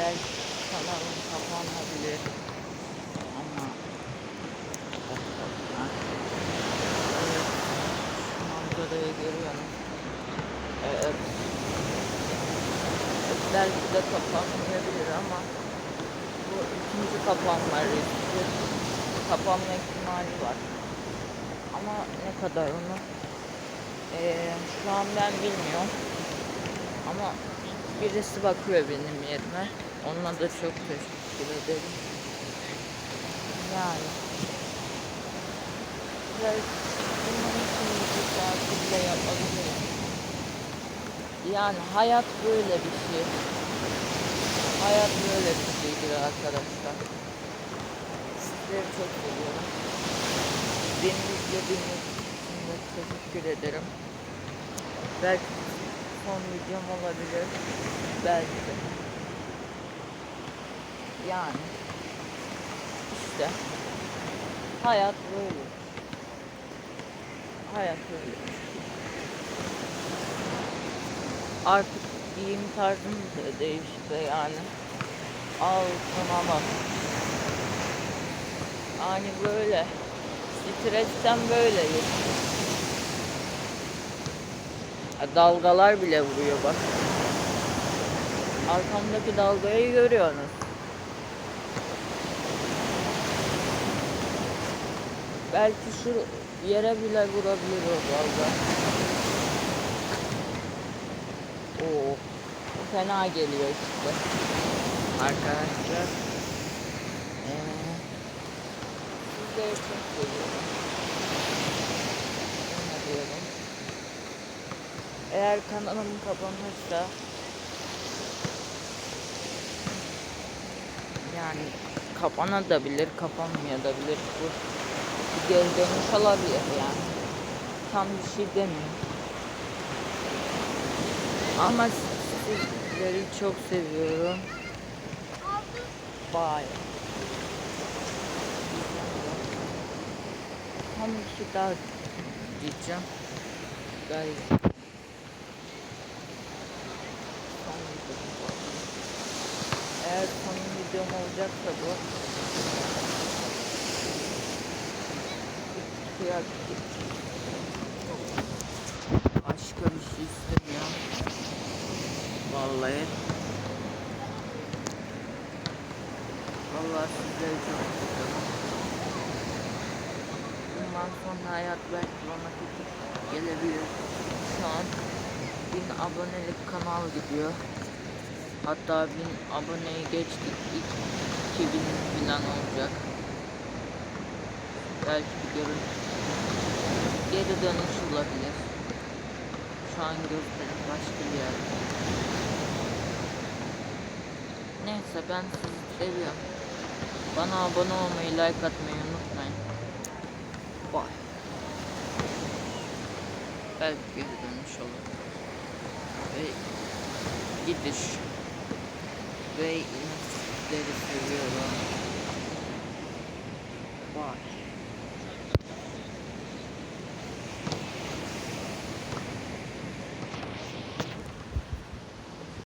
belki kanalım kapanabilir. Ama Ha. Evet. Şu manzarayı görüyorum. Evet. Belki de kapanmayabilir ama bu ikinci kapanma riski. Kapanma ihtimali var. Ama ne kadar onu eee, şu an ben bilmiyorum. Ama birisi bakıyor benim yerime. Onunla da çok teşekkür ederim. Yani belki bunun için bir tatil bile. Yani hayat böyle bir şey. Hayat böyle bir şeydir arkadaşlar. Sizleri çok seviyorum. Beni izlediğiniz için de teşekkür ederim. Belki son videom olabilir. Belki de. Yani işte hayat böyle. Hayat böyle. Artık giyim tarzım da değişti yani. Altına bak. Yani böyle. Stresten böyle Dalgalar bile vuruyor bak. Arkamdaki dalgayı görüyorsunuz. Belki şu yere bile vurabilir o dalga. Oo, fena geliyor işte. Arkadaşlar. Ee, sizleri çok seviyorum. Diyorum? Eğer kanalım kapanırsa yani kapanabilir, kapanmayabilir. Bu bir geri dönüş olabilir yani. Tam bir şey demiyorum. Ama sizleri çok seviyorum. Bye. Tam bir şey daha diyeceğim. Belki. Son videom bu. Eğer son videom olacaksa bu. Kıyak. Başka bir şey istemiyorum. Vallahi. Vallahi sizleri çok seviyorum. Bundan sonra hayat belki bana kötü gelebilir. Şu an 1000 abonelik kanal gidiyor. Hatta 1000 aboneyi geçtik. İlk 2000 falan olacak. Belki bir görün. Geri dönüş olabilir. Şu an gözlerim başka bir yerde. Neyse ben sizi seviyorum. Bana abone olmayı, like atmayı unutmayın. Bye. Belki geri dönüş olur. Ve gidiş. Ve inekleri seviyorum. Bye.